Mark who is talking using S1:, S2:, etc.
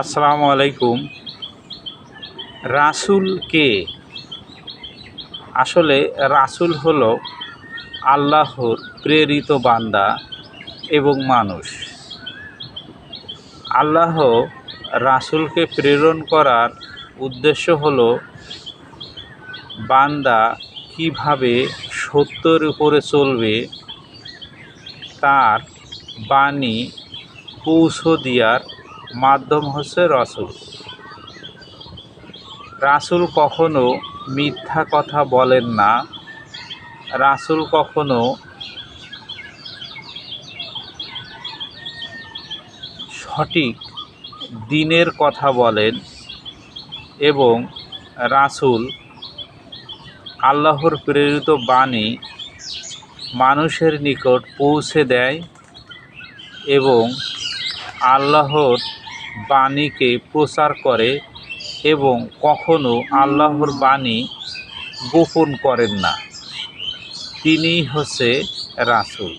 S1: আসসালামু আলাইকুম। রাসূল কে? আসলে রাসূল হলো আল্লাহর প্রেরিত বান্দা এবং মানুষ। আল্লাহ রাসূলকে প্রেরণ করার উদ্দেশ্য হলো বান্দা কীভাবে সত্যের উপরে চলবে, তার বাণী পৌঁছ দেওয়ার মাধ্যম হচ্ছে রসুল। রাসূল কখনো মিথ্যা কথা বলেন না। রাসূল কখনো সঠিক দিনের কথা বলেন এবং রাসূল আল্লাহর প্রেরিত বাণী মানুষের নিকট পৌঁছে দেয় এবং আল্লাহর বাণীকে প্রচার করে এবং কখনো আল্লাহর বাণী গোপন করেন না। তিনি হচ্ছে রাসূল।